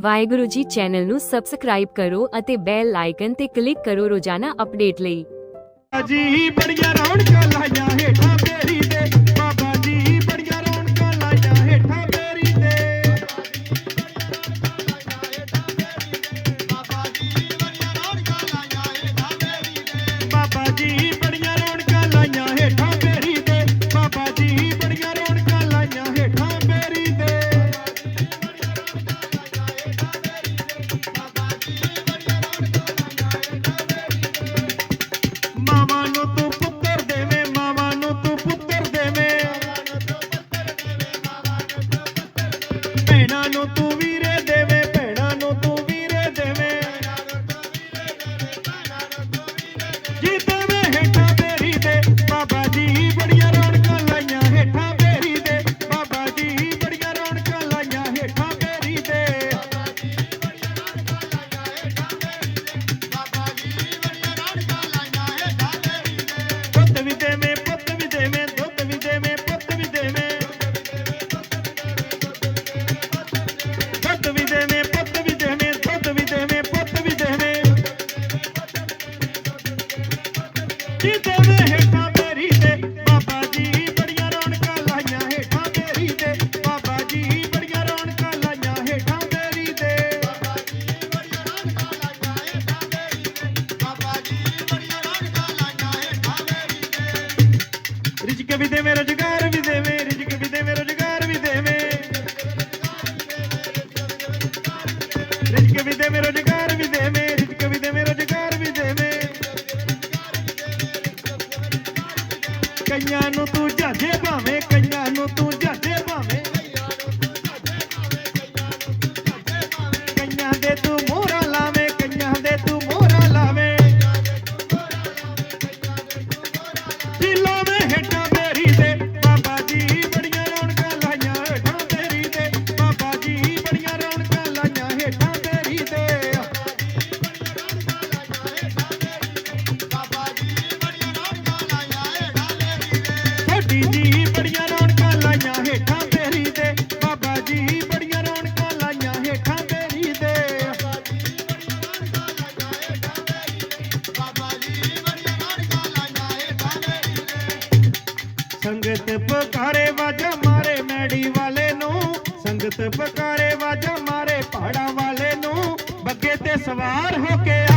Waheguru ji channel ਨੂੰ subscribe ਕਰੋ ਅਤੇ ਬੈਲ ਆਈਕਨ ਤੇ ਕਲਿੱਕ ਕਰੋ ਰੋਜ਼ਾਨਾ ਅਪਡੇਟ ਲਈ। ਬੜੀਆਂ ਰੌਣਕਾਂ না নতুন ਵੀ ਦੇਵੇਂ, ਰੁਜ਼ਗਾਰ ਵੀ ਦੇਵੇਂ, ਰਿਜ਼ਕ ਵੀ ਦੇਵੇਂ, ਰੁਜ਼ਗਾਰ ਵੀ ਦੇਵੇਂ। ਰਿਜ਼ਕ ਵੀ ਦੇਵੇਂ, ਰੁਜ਼ਗਾਰ ਵੀ ਦੇਵੇਂ, ਰਿਜ਼ਕ ਵੀ ਦੇਵੇਂ, ਰੁਜ਼ਗਾਰ ਵੀ ਦੇਵੇਂ। ਕਈਆਂ ਨੂੰ ਤੂੰ ਜਾਜੇ ਭਾਵੇਂ, ਕਈਆਂ ਨੂੰ ਤੂੰ ਜਾਜੇ ਭਾਵੇਂ। ਕਈਆਂ ਦੇ ਤੂੰ ਮੋਹਰਾ ਲਾਵੇਂ, ਕਈਆਂ ਦੇ ਤੂੰ ਮੋਹਰਾ ਲਾਵੇਂ। ਦਿਲੋਂ ਜੀ ਬੜੀਆਂ ਰੌਣਕਾਂ ਲਾਈਆਂ ਦੇ। ਬਾਬਾ ਜੀ ਬੜੀਆਂ ਰੌਣਕਾਂ ਲਾਈਆਂ ਦੇ। ਸੰਗਤ ਪਕਾਰੇ ਵਾਜਾ ਮਾਰੇ ਮੈੜੀ ਵਾਲੇ ਨੂੰ। ਸੰਗਤ ਪਕਾਰੇ ਵਾਜਾ ਮਾਰੇ ਪਹਾੜਾਂ ਵਾਲੇ ਨੂੰ। ਬੱਗੇ ਤੇ ਸਵਾਰ ਹੋ ਕੇ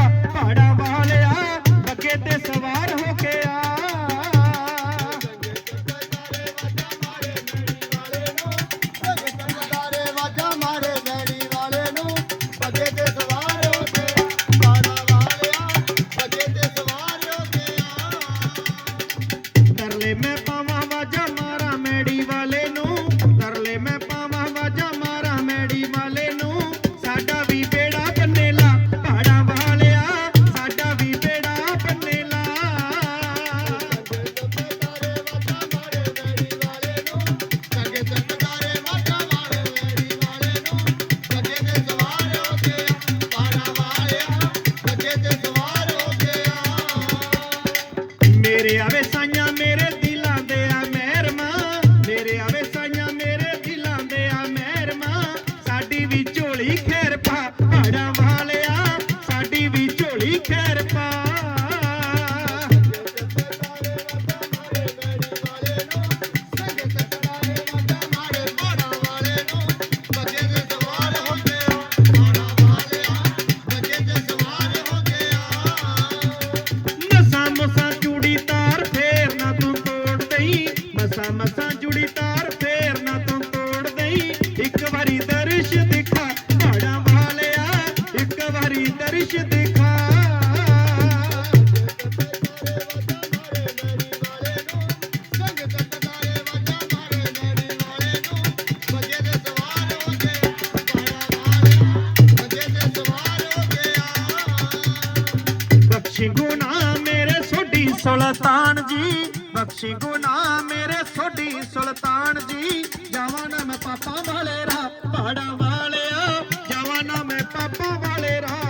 ਸੁਲਤਾਨ ਜੀ, ਬਖਸ਼ੀ ਗੁਨਾਹ ਮੇਰੇ ਸੋਢੀ ਸੁਲਤਾਨ ਜੀ ਜਾਵਾਂ ਨਾ ਮੈਂ ਪਾਪਾ ਵਾਲੇ ਰਾਹ, ਪਹਾੜਾਂ ਵਾਲਿਆ, ਜਾਵਾਂ ਨਾ ਮੈਂ ਪਾਪਾ ਵਾਲੇ ਰਾਹ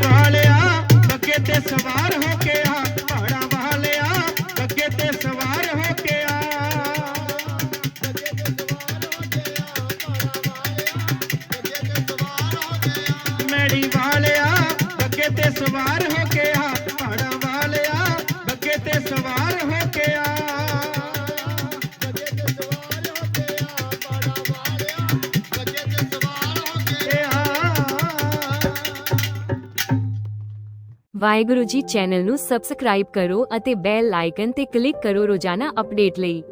Bye. ਤੇ ਸਵਾਰ ਹੋ ਕੇ ਆ ਪਹਾੜਾਂ ਵਾਲਿਆ। ਬੱਗੇ ਤੇ ਸਵਾਰ ਹੋ ਕੇ ਆ। ਵਾਹਿਗੁਰੂ ਜੀ ਚੈਨਲ ਨੂੰ ਸਬਸਕ੍ਰਾਈਬ ਕਰੋ ਅਤੇ ਬੈਲ ਆਈਕਨ ਤੇ ਕਲਿੱਕ ਕਰੋ ਰੋਜ਼ਾਨਾ ਅਪਡੇਟ ਲਈ।